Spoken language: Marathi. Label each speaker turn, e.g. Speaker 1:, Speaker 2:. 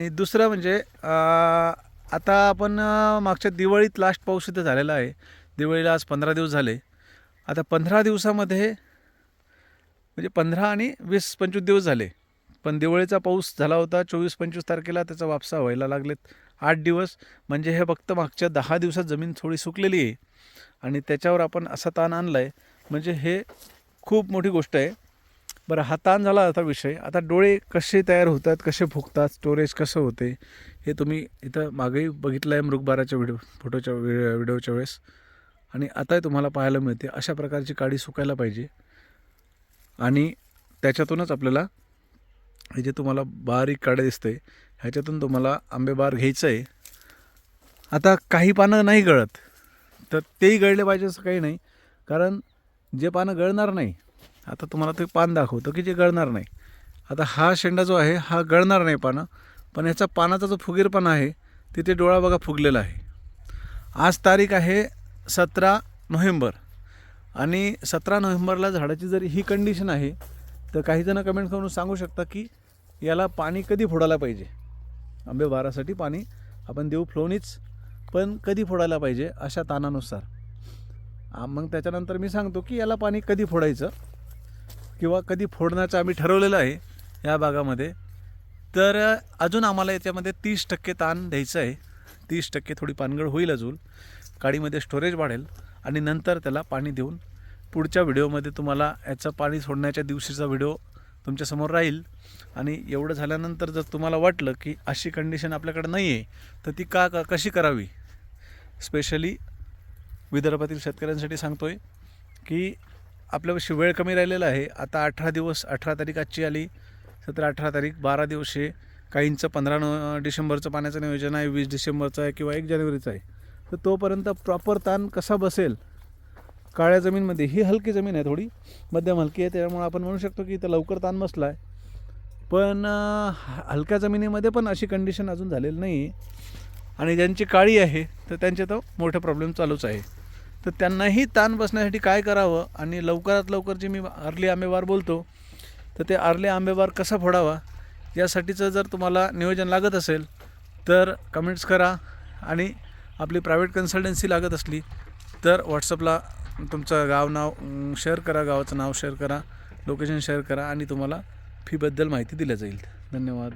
Speaker 1: आणि दुसरं म्हणजे आता आपण मागच्या दिवाळीत लास्ट पाऊस इथं झालेला आहे. दिवाळीला आज पंधरा दिवस झाले. आता पंधरा दिवसामध्ये म्हणजे पंधरा आणि वीस पंचवीस दिवस झाले. पण दिवाळीचा पाऊस झाला होता चोवीस पंचवीस तारखेला त्याचा वापसा व्हायला लागलेत आठ दिवस. म्हणजे हे फक्त मागच्या दहा दिवसात जमीन थोडी सुकलेली आहे. आणि त्याच्यावर आपण असा ताण आणला आहे म्हणजे हे खूप मोठी गोष्ट आहे. बरं हा ताण झाला आता विषय. आता डोळे कसे तयार होतात कसे फुगतात स्टोरेज कसं होते हे तुम्ही इथं मागेही बघितलं आहे मृगबाराच्या व्हिडिओ फोटोच्या व्हि- व्हिडिओच्या वेळेस. आणि आताही तुम्हाला पाहायला मिळते अशा प्रकारची काडी सुकायला पाहिजे. आणि त्याच्यातूनच आपल्याला हे जे तुम्हाला बारीक काडे दिसते ह्याच्यातून तुम्हाला आंबेबार घ्यायचं आहे आता काही पानं नाही गळत तर तेही गळले पाहिजे असं काही नाही. कारण जे पानं गळणार नाही आता तुम्हाला ते पान दाखवतो की जे गळणार नाही. आता हा शेंडा जो आहे हा गळणार नाही पानं पण ह्याचा पानाचा जो फुगीरपणा आहे तिथे डोळा बघा फुगलेला आहे. आज तारीख आहे सतरा नोव्हेंबर. आणि सतरा नोव्हेंबरला झाडाची जर ही कंडिशन आहे तर काहीजणं कमेंट करून सांगू शकता की याला पाणी कधी फोडायला पाहिजे? आंबे बारासाठी पाणी आपण देऊ फ्लोनीच पण कधी फोडायला पाहिजे अशा तानानुसार. मग त्याच्यानंतर मी सांगतो की याला पाणी कधी फोडायचं? किंवा कधी फोडण्याचं आम्ही ठरवलेलं आहे या भागामध्ये तर अजून आम्हाला याच्यामध्ये तीस टक्के ताण द्यायचं आहे. तीस टक्के थोडी पानगळ होईल अजून. काडीमध्ये स्टोरेज वाढेल आणि नंतर त्याला पाणी देऊन पुढच्या व्हिडिओमध्ये तुम्हाला याचं पाणी सोडण्याच्या दिवशीचा व्हिडिओ तुमच्यासमोर राहील. आणि एवढं झाल्यानंतर जर तुम्हाला वाटलं की अशी कंडिशन आपल्याकडे नाही आहे तर ती का का कशी करावी? स्पेशली विदर्भातील शेतकऱ्यांसाठी सांगतो आहे की आपल्यापाशी वेळ कमी राहिलेला आहे. आता अठरा दिवस अठरा तारीख आजची आली. सतरा अठरा तारीख बारा दिवस आहे. काहींचं पंधरा नो डिसेंबरचं पाण्याचं नियोजन आहे वीस डिसेंबरचं आहे किंवा एक जानेवारीचं आहे. तर तोपर्यंत प्रॉपर ताण कसा बसेल? काळ्या जमीनमध्ये. ही हलकी जमीन आहे थोडी. मध्यम हलकी आहे. त्यामुळे आपण म्हणू शकतो की इथं लवकर ताण बसला आहे पण हलक्या जमिनीमध्ये पण अशी कंडिशन अजून झालेली नाही आहे आणि ज्यांची काळी आहे तर त्यांचे तर मोठे प्रॉब्लेम चालूच आहे. तर त्यांनाही ताण बसण्यासाठी काय करावं आणि लवकरात लवकर जे मी अर्ली आंबेवार बोलतो तर ते अर्ले आंबेवार कसा फोडावा यासाठीचं जर तुम्हाला नियोजन लागत असेल तर कमेंट्स करा आणि आपली प्रायव्हेट कन्सल्टन्सी लागत असली तर व्हॉट्सअपला तुमचं गाव नाव शेअर करा गावाचं नाव शेअर करा लोकेशन शेअर करा आणि तुम्हाला फीबद्दल माहिती दिल्या जाईल. धन्यवाद.